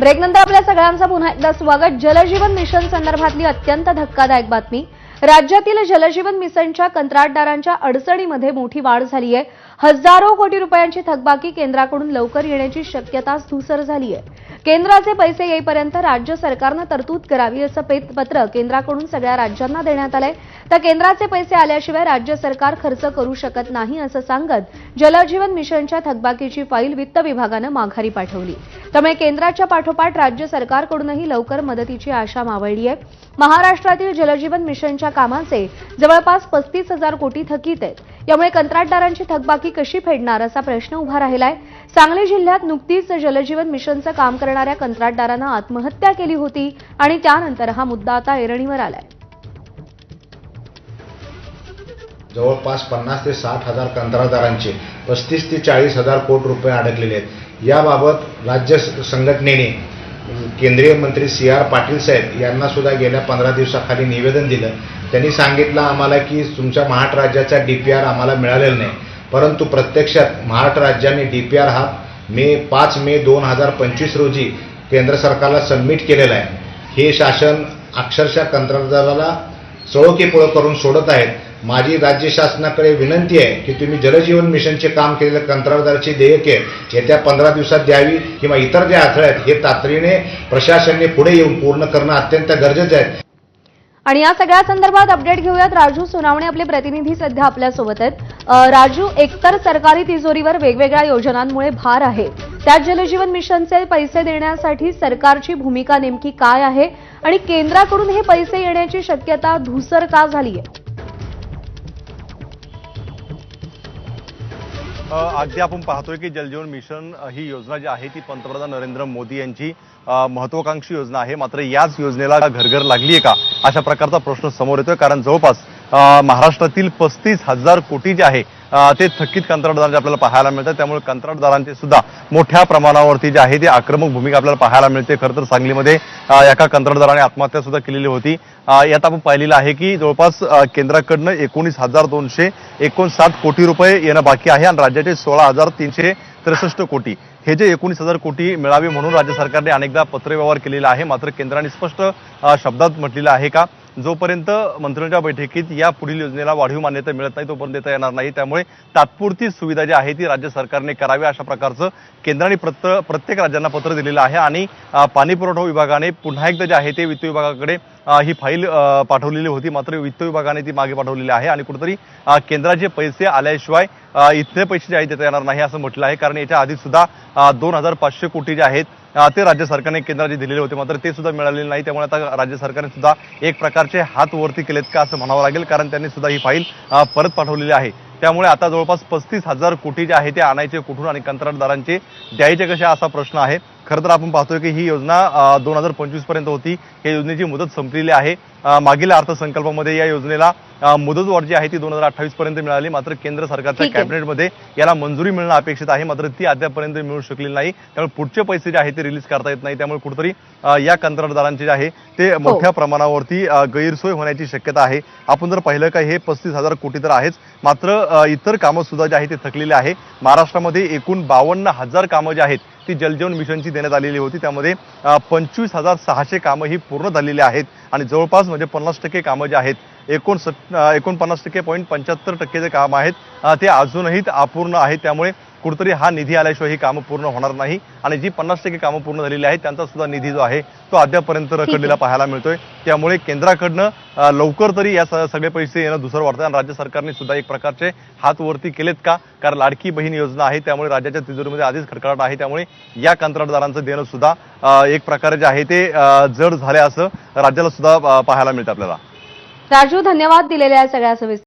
ब्रेकनंतर आपल्या सगळ्यांचं पुन्हा एकदा स्वागत. जलजीवन मिशन संदर्भातली अत्यंत धक्कादायक बातमी. राज्यातील जलजीवन मिशनच्या कंत्राटदारांच्या अडचणीमध्ये मोठी वाढ झाली आहे हजारो कोटी रुपयांची थकबाकी केंद्राकडून लवकर येण्याची शक्यताच धुसर झाली आहे केंद्राचे पैसे येईपर्यंत राज्य सरकारनं तरतूद करावी असं पत्र केंद्राकडून सगळ्या राज्यांना देण्यात आलंय. तर केंद्राचे पैसे आल्याशिवाय राज्य सरकार खर्च करू शकत नाही असं सांगत जलजीवन मिशनच्या थकबाकीची फाईल वित्त विभागानं माघारी पाठवली. त्यामुळे केंद्राच्या पाठोपाठ राज्य सरकारकडूनही लवकर मदतीची आशा मावळली आहे. महाराष्ट्रातील जलजीवन मिशनच्या कामाचे जवळपास पस्तीस हजार कोटी थकीत आहेत. यामुळे कंत्राटदारांची थकबाकी कशी फेडणार असा प्रश्न उभा राहिलाय. सांगली जिल्ह्यात नुकतीच जलजीवन मिशनचं काम करणाऱ्या कंत्राटदारानं आत्महत्या केली होती आणि त्यानंतर हा मुद्दा आता ऐरणीवर आलाय. जवळपास पन्नास ते साठ हजार कंत्राटदारांचे पस्तीस ते चाळीस हजार कोटी रुपये अडकलेले आहेत. याबाबत राज्य संघटनेने केंद्रीय मंत्री सी आर पाटील साहेब यांना सुद्धा गेल्या पंधरा दिवसाखाली निवेदन दिलं. त्यांनी सांगितलं आम्हाला की तुमच्या महाराष्ट्र राज्याचा डी पी आर आम्हाला मिळालेला नाही. परंतु प्रत्यक्षात महाराष्ट्र राज्याने डी पी आर हा मे पाच मे दोन हजार पंचवीस रोजी केंद्र सरकारला सबमिट केलेला आहे. हे शासन अक्षरशः कंत्राटदाराला सळोकीपळ करून सोडत आहेत. माझी राज्य शासनाकडे विनंती आहे की तुम्ही जलजीवन मिशनचे काम केलेले कंत्राटदाराची देयके येत्या पंधरा दिवसात द्यावी किंवा इतर जे अडथळे आहेत हे तातडीने प्रशासनाने पुढे येऊन पूर्ण करणं अत्यंत गरजेचं आहे. आणि या सगळ्या संदर्भात अपडेट घेऊयात. राजू सोनावणे आपले प्रतिनिधी सध्या आपल्यासोबत आहेत. राजू एकतर सरकारी तिजोरीवर वेगवेगळ्या योजनांमुळे भार आहे. त्यात जलजीवन मिशनचे पैसे देण्यासाठी सरकारची भूमिका नेमकी काय आहे? आणि केंद्राकडून हे पैसे येण्याची शक्यता धुसर का झाली आहे अगदी आपण पाहतोय की जलजीवन मिशन ही योजना जी आहे ती पंतप्रधान नरेंद्र मोदी यांची महत्वाकांक्षी योजना आहे. मात्र याच योजनेला घरघर लागली आहे का? अशा प्रकारचा प्रश्न समोर येतोय. कारण जवळपास महाराष्ट्रातील पस्तीस हजार कोटी जे आहे ते थकीत कंत्राटदारांचे आपल्याला पाहायला मिळतात. त्यामुळे कंत्राटदारांची सुद्धा मोठ्या प्रमाणावरती जे आहे ती आक्रमक भूमिका आपल्याला पाहायला मिळते. खरं तर सांगलीमध्ये एका कंत्राटदाराने आत्महत्या सुद्धा केलेली होती. यात आपण पाहिलेलं आहे की जवळपास केंद्राकडनं एकोणीस हजार दोनशे एकोणसाठ कोटी रुपये येणं बाकी आहे आणि राज्याचे सोळा हजार तीनशे त्रेसष्ट कोटी. हे जे एकोणीस हजार कोटी मिळावे म्हणून राज्य सरकारने अनेकदा पत्रव्यवहार केलेला आहे. मात्र केंद्राने स्पष्ट शब्दात म्हटलेलं आहे का? जोपर्यंत मंत्र्यांच्या बैठकीत या पुढील योजनेला वाढीव मान्यता मिळत नाही तोपर्यंत देता येणार नाही. त्यामुळे तात्पुरती सुविधा जी आहे ती राज्य सरकारने करावी अशा प्रकारचं केंद्राने पत्र प्रत्येक राज्यांना पत्र दिलेलं आहे. आणि पाणी पुरवठा विभागाने पुन्हा एकदा जे आहे ते वित्त विभागाकडे ही फाईल पाठवलेली होती. मात्र वित्त विभागाने ती मागे पाठवलेली आहे आणि कुठेतरी केंद्राचे पैसे आल्याशिवाय इथले पैसे जे आहेत देता येणार नाही असं म्हटलं आहे. कारण याच्या आधी सुद्धा दोन हजार पाचशे कोटी जे आहेत ते राज्य सरकारने केंद्राचे दिलेले होते मात्र ते सुद्धा मिळालेले नाही. त्यामुळे आता राज्य सरकारने सुद्धा एक प्रकारचे हात वरती केलेत का असं म्हणावं लागेल कारण त्यांनी सुद्धा ही फाईल परत पाठवलेली आहे. त्यामुळे आता जवळपास पस्तीस हजार कोटी जे आहे ते आणायचे कुठून आणि कंत्राटदारांचे द्यायचे कसे असा प्रश्न आहे. खरं तर आपण पाहतोय की ही योजना दोन हजार पंचवीसपर्यंत होती. या योजनेची मुदत संपलेली आहे. मागील अर्थसंकल्पामध्ये या योजनेला मुदतवाढ जी आहे ती दोन हजार अठ्ठावीस पर्यंत मिळाली. मात्र केंद्र सरकारच्या. कॅबिनेटमध्ये याला मंजुरी मिळणं अपेक्षित आहे. मात्र ती अद्यापपर्यंत मिळू शकलेली नाही. त्यामुळे पुढचे पैसे जे आहे ते रिलीज करता येत नाही. त्यामुळे कुठेतरी या कंत्राटदारांचे जे आहे ते मोठ्या प्रमाणावरती गैरसोय होण्याची शक्यता आहे. आपण जर पाहिलं का हे पस्तीस हजार कोटी तर आहेच. मात्र इतर कामं सुद्धा जे आहे ते थकलेली आहे. महाराष्ट्रामध्ये एकूण बावन्न हजार कामं जी आहेत ती जलजीवन मिशनची देण्यात आलेली होती. त्यामध्ये पंचवीस हजार सहाशे कामं ही पूर्ण झालेली आहेत. आणि जवळपास म्हणजे पन्नास टक्के कामं जी आहेत एकोणसत् एकोणपन्नास टक्के पॉईंट पंच्याहत्तर टक्के जे कामं आहेत ते अजूनही अपूर्ण आहे त्यामुळे कुठेतरी हा निधी आल्याशिवाय ही कामं पूर्ण होणार नाही. आणि जी पन्नास टक्के कामं पूर्ण झालेली आहेत त्यांचा सुद्धा निधी जो आहे तो अद्यापर्यंत रखडलेला पाहायला मिळतोय. त्यामुळे केंद्राकडनं लवकर तरी या सगळे पैसे येणं दुसरं वाटतं आणि राज्य सरकारने सुद्धा एक प्रकारचे हात वरती केलेत का? कारण लाडकी बहीण योजना आहे त्यामुळे राज्याच्या तिजोरीमध्ये आधीच खडखडाट आहे. त्यामुळे या कंत्राटदारांचं देणं सुद्धा एक प्रकारे जे आहे ते जड झाले असं राज्याला सुद्धा पाहायला मिळतं आपल्याला. राजू धन्यवाद दिलेल्या सगळ्या सविस्तर